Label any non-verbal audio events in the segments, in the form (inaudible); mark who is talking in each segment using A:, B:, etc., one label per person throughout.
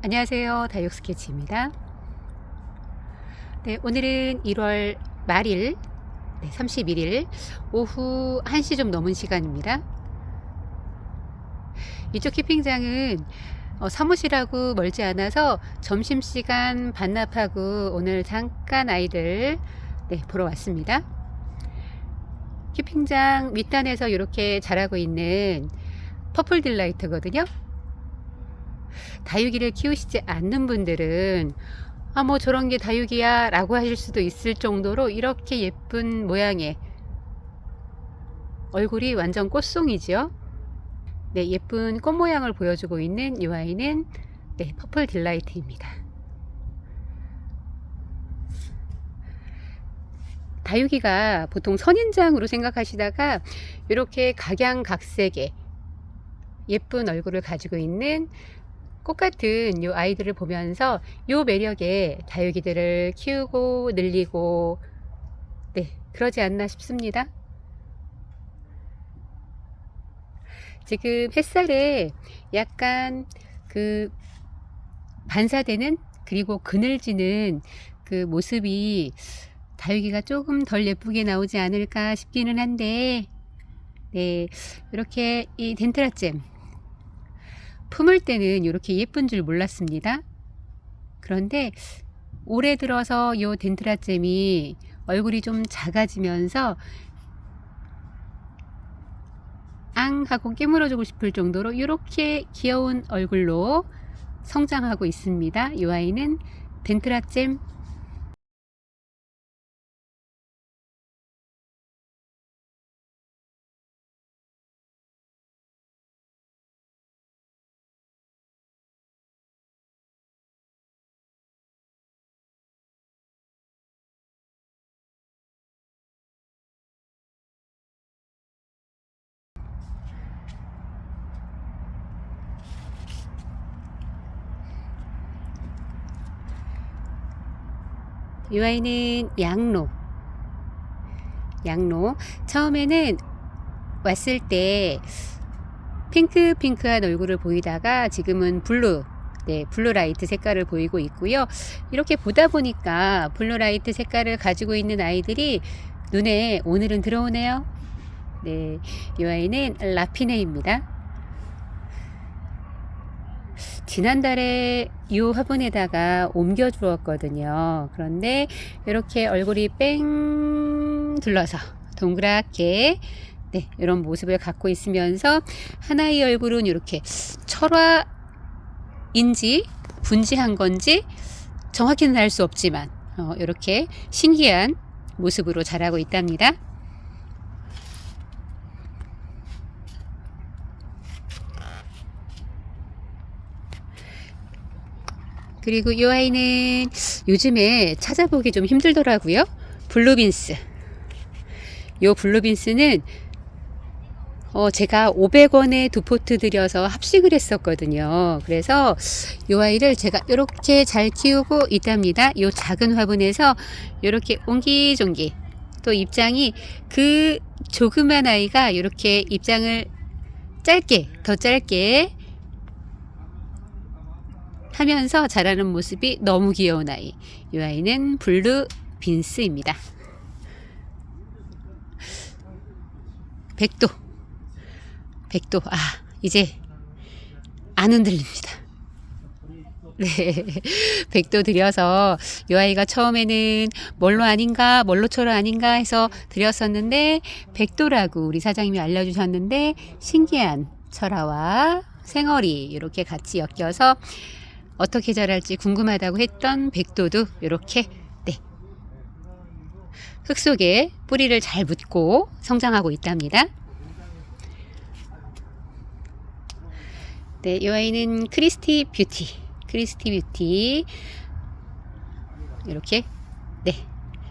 A: 안녕하세요. 다육 스케치입니다. 네, 오늘은 1월 말일 네, 31일 오후 1시 좀 넘은 시간입니다. 이쪽 키핑장은 어, 사무실하고 멀지 않아서 점심시간 반납하고 오늘 잠깐 아이들 네, 보러 왔습니다. 키핑장 밑단에서 이렇게 자라고 있는 퍼플 딜라이트거든요. 다육이를 키우시지 않는 분들은 아, 뭐 저런 게 다육이야 라고 하실 수도 있을 정도로 이렇게 예쁜 모양의 얼굴이 완전 꽃송이죠. 네, 예쁜 꽃 모양을 보여주고 있는 이 아이는 네, 퍼플 딜라이트입니다. 다육이가 보통 선인장으로 생각하시다가 이렇게 각양각색의 예쁜 얼굴을 가지고 있는 꽃 같은 요 아이들을 보면서 요 매력에 다육이들을 키우고 늘리고 네 그러지 않나 싶습니다. 지금 햇살에 약간 그 반사되는 그리고 그늘지는 그 모습이 다육이가 조금 덜 예쁘게 나오지 않을까 싶기는 한데 네 이렇게 이 덴트라잼 품을 때는 이렇게 예쁜 줄 몰랐습니다. 그런데 올해 들어서 요 덴트라잼이 얼굴이 좀 작아지면서 앙 하고 깨물어주고 싶을 정도로 이렇게 귀여운 얼굴로 성장하고 있습니다. 이 아이는 덴트라잼 이 아이는 양로. 양로. 처음에는 왔을 때 핑크 핑크한 얼굴을 보이다가 지금은 블루. 네, 블루라이트 색깔을 보이고 있고요. 이렇게 보다 보니까 블루라이트 색깔을 가지고 있는 아이들이 눈에 오늘은 들어오네요. 네, 이 아이는 라피네입니다. 지난달에 이 화분에다가 옮겨 주었거든요. 그런데 이렇게 얼굴이 뺑 둘러서 동그랗게 네, 이런 모습을 갖고 있으면서 하나의 얼굴은 이렇게 철화인지 분지한 건지 정확히는 알 수 없지만 어, 이렇게 신기한 모습으로 자라고 있답니다. 그리고 이 아이는 요즘에 찾아보기 좀 힘들더라고요. 블루빈스. 요 블루빈스는 어, 제가 500원에 두 포트 들여서 합식을 했었거든요. 그래서 이 아이를 제가 이렇게 잘 키우고 있답니다. 이 작은 화분에서 이렇게 옹기종기 또 입장이 그 조그만 아이가 이렇게 입장을 짧게 더 짧게 하면서 자라는 모습이 너무 귀여운 아이. 이 아이는 블루 빈스입니다. 백도. 백도. 아, 이제 안 흔들립니다. (laughs) 네. 백도 들여서 이 아이가 처음에는 뭘로 아닌가, 뭘로처럼 아닌가 해서 드렸었는데 백도라고 우리 사장님이 알려주셨는데 신기한 철화와 생어리 이렇게 같이 엮여서 어떻게 자랄지 궁금하다고 했던 백도도 이렇게 네. 흙 속에 뿌리를 잘 묻고 성장하고 있답니다. 네, 이 아이는 크리스티 뷰티. 크리스티 뷰티. 이렇게 네.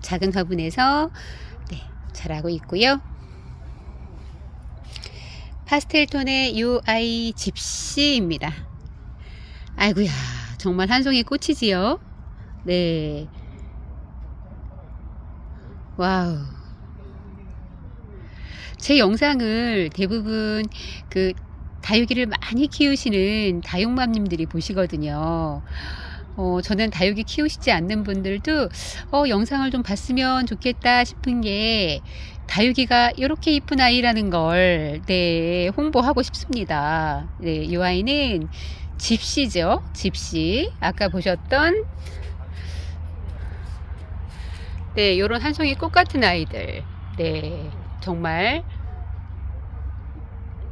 A: 작은 화분에서 네, 자라고 있고요. 파스텔 톤의 이 아이 집시입니다. 아이고야, 정말 한 송이 꽃이지요? 네. 와우. 제 영상을 대부분 그 다육이를 많이 키우시는 다육맘님들이 보시거든요. 어, 저는 다육이 키우시지 않는 분들도 어, 영상을 좀 봤으면 좋겠다 싶은 게 다육이가 이렇게 이쁜 아이라는 걸 네, 홍보하고 싶습니다. 네, 이 아이는 집시죠. 집시. 아까 보셨던 네, 요런 한 송이 꽃 같은 아이들. 네, 정말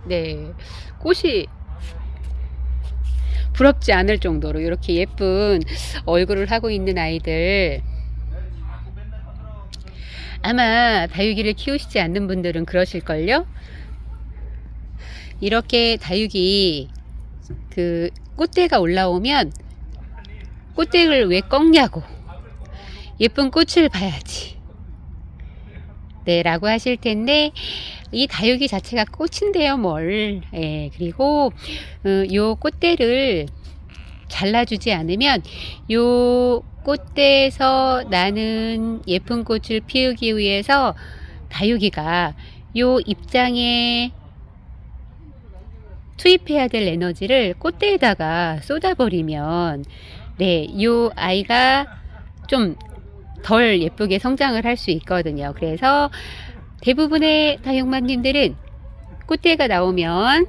A: 네, 꽃이 부럽지 않을 정도로 이렇게 예쁜 얼굴을 하고 있는 아이들. 아마 다육이를 키우시지 않는 분들은 그러실걸요? 이렇게 다육이 그 꽃대가 올라오면 꽃대를 왜 꺾냐고. 예쁜 꽃을 봐야지. 네 라고 하실 텐데 이 다육이 자체가 꽃인데요 뭘. 예, 그리고 어, 요 꽃대를 잘라주지 않으면 요 꽃대에서 나는 예쁜 꽃을 피우기 위해서 다육이가 요 입장에 투입해야 될 에너지를 꽃대에다가 쏟아버리면 네, 요 아이가 좀 덜 예쁘게 성장을 할 수 있거든요. 그래서 대부분의 다육맘님들은 꽃대가 나오면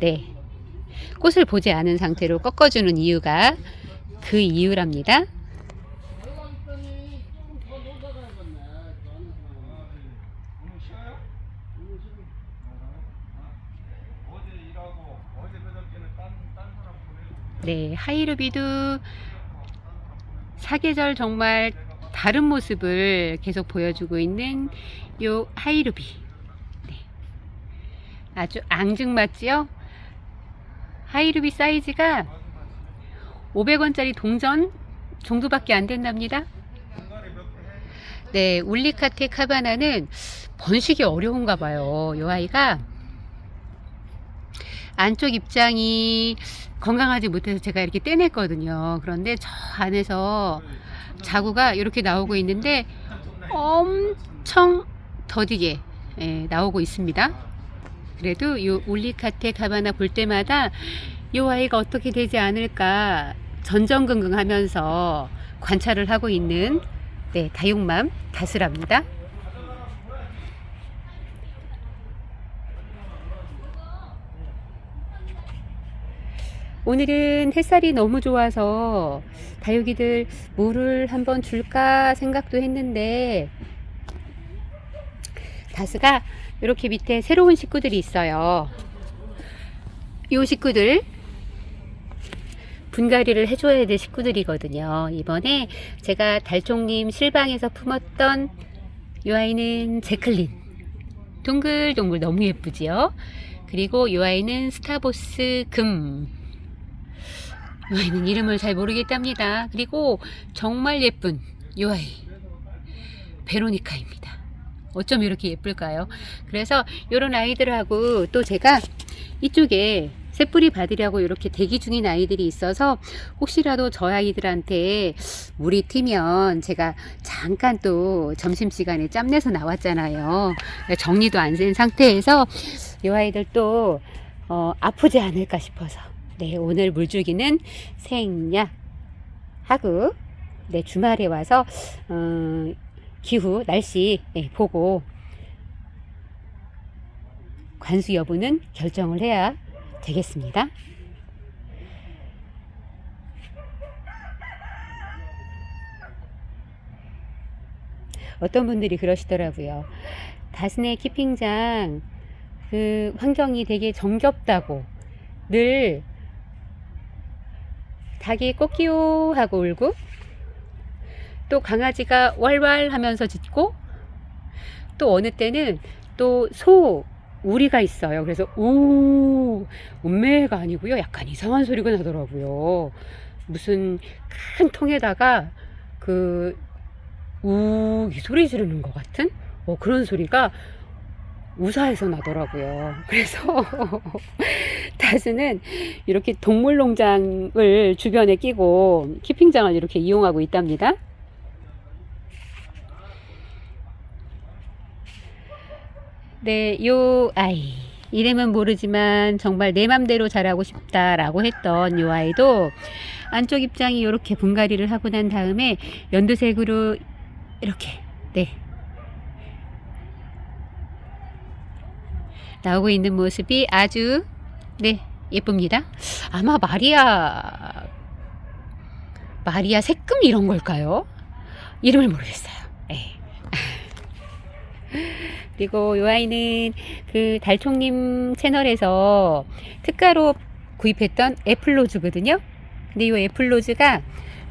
A: 네, 꽃을 보지 않은 상태로 꺾어주는 이유가 그 이유랍니다.
B: 어제 일하고 어제 그저께는 딴, 딴 사람 보내고
A: 네, 하이루비도 사계절 정말 다른 모습을 계속 보여주고 있는 요 하이루비. 네. 아주 앙증맞지요? 하이루비 사이즈가 500원짜리 동전 정도밖에 안 된답니다. 네, 울리카테 카바나는 번식이 어려운가 봐요. 요 아이가 안쪽 입장이 건강하지 못해서 제가 이렇게 떼냈거든요. 그런데 저 안에서 자구가 이렇게 나오고 있는데 엄청 더디게 예, 나오고 있습니다. 그래도 이 울리카테 가바나 볼 때마다 이 아이가 어떻게 되지 않을까 전전긍긍하면서 관찰을 하고 있는 네, 다육맘 다스랍니다. 오늘은 햇살이 너무 좋아서 다육이들 물을 한번 줄까 생각도 했는데 다스가 이렇게 밑에 새로운 식구들이 있어요. 요 식구들 분갈이를 해줘야 될 식구들이거든요. 이번에 제가 달총님 실방에서 품었던 요 아이는 제클린. 동글동글 너무 예쁘지요? 그리고 요 아이는 스타보스 금. 요 아이는 이름을 잘 모르겠답니다. 그리고 정말 예쁜 요 아이. 베로니카입니다. 어쩜 이렇게 예쁠까요? 그래서 요런 아이들하고 또 제가 이쪽에 새뿌리 받으려고 이렇게 대기 중인 아이들이 있어서 혹시라도 저 아이들한테 물이 튀면 제가 잠깐 또 점심시간에 짬내서 나왔잖아요. 정리도 안된 상태에서 이 아이들 또 어, 아프지 않을까 싶어서 네 오늘 물주기는 생략 하고 네 주말에 와서 어, 기후 날씨 네, 보고 관수 여부는 결정을 해야 되겠습니다. 어떤 분들이 그러시더라고요. 다스네 키핑장 그 환경이 되게 정겹다고 늘 닭이 꼬끼요 하고 울고 또 강아지가 왈왈 하면서 짖고 또 어느 때는 또 소 우리가 있어요. 그래서 우 운매가 아니고요. 약간 이상한 소리가 나더라고요. 무슨 큰 통에다가 그 우 이 소리 지르는 것 같은 어, 그런 소리가 우사에서 나더라고요. (laughs) 그래서 (laughs) 다스는 이렇게 동물농장을 주변에 끼고 키핑장을 이렇게 이용하고 있답니다. 네, 요 아이. 이름은 모르지만 정말 내 맘대로 자라고 싶다라고 했던 이 아이도 안쪽 입장이 이렇게 분갈이를 하고 난 다음에 연두색으로 이렇게 네 나오고 있는 모습이 아주 네 예쁩니다. 아마 마리아 마리아 색금 이런 걸까요? 이름을 모르겠어요. 네. (laughs) 그리고 이 아이는 그 달총님 채널에서 특가로 구입했던 애플로즈거든요. 근데 이 애플로즈가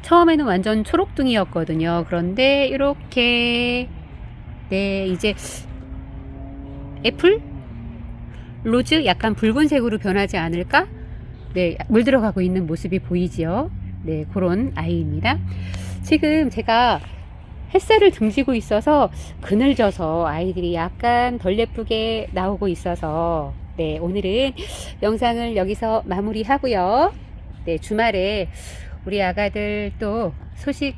A: 처음에는 완전 초록둥이였거든요. 그런데 이렇게 네 이제 애플 로즈 약간 붉은색으로 변하지 않을까? 네, 물 들어가고 있는 모습이 보이지요. 네, 그런 아이입니다. 지금 제가 햇살을 등지고 있어서 그늘져서 아이들이 약간 덜 예쁘게 나오고 있어서 네, 오늘은 영상을 여기서 마무리하고요. 네, 주말에 우리 아가들 또 소식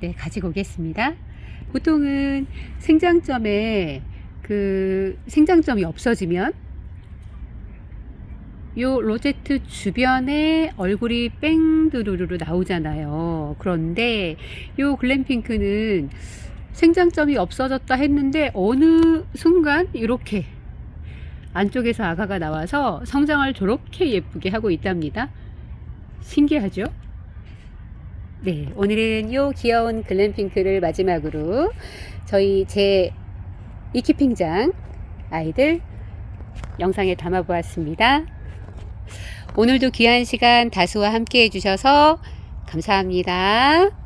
A: 네, 가지고 오겠습니다. 보통은 생장점에 그 생장점이 없어지면 요 로제트 주변에 얼굴이 뺑두루루루 나오잖아요. 그런데 요 글램핑크는 생장점이 없어졌다 했는데 어느 순간 이렇게 안쪽에서 아가가 나와서 성장을 저렇게 예쁘게 하고 있답니다. 신기하죠? 네, 오늘은 요 귀여운 글램핑크를 마지막으로 저희 제 이키핑장 아이들 영상에 담아 보았습니다. 오늘도 귀한 시간 다수와 함께 해주셔서 감사합니다.